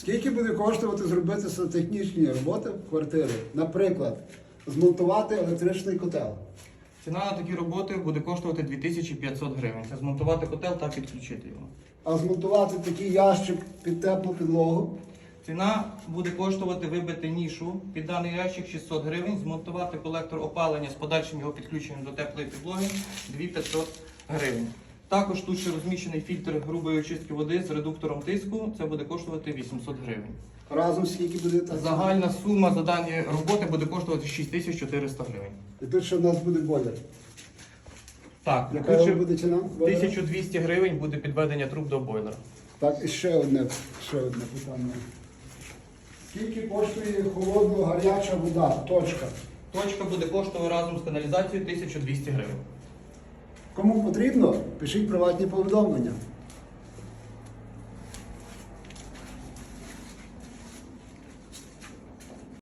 Скільки буде коштувати зробити сантехнічні роботи в квартирі? Наприклад, змонтувати електричний котел. Ціна на такі роботи буде коштувати 2500 гривень. Це змонтувати котел та підключити його. А змонтувати такий ящик під теплу підлогу. Ціна буде коштувати вибити нішу під даний ящик 600 гривень, змонтувати колектор опалення з подальшим його підключенням до теплої підлоги 2500 гривень. Також тут ще розміщений фільтр грубої очистки води з редуктором тиску. Це буде коштувати 800 гривень. Разом скільки буде так? Загальна сума за дані роботи буде коштувати 6400 гривень. І тут ще в нас буде бойлер. Так, Яка тут ще буде ціна? бойлера? 1200 гривень буде підведення труб до бойлера. Так, і ще одне, ще одне питання. Скільки коштує холодно гаряча вода? Точка. Точка буде коштувати разом з каналізацією 1200 гривень. Кому потрібно, пишіть приватні повідомлення.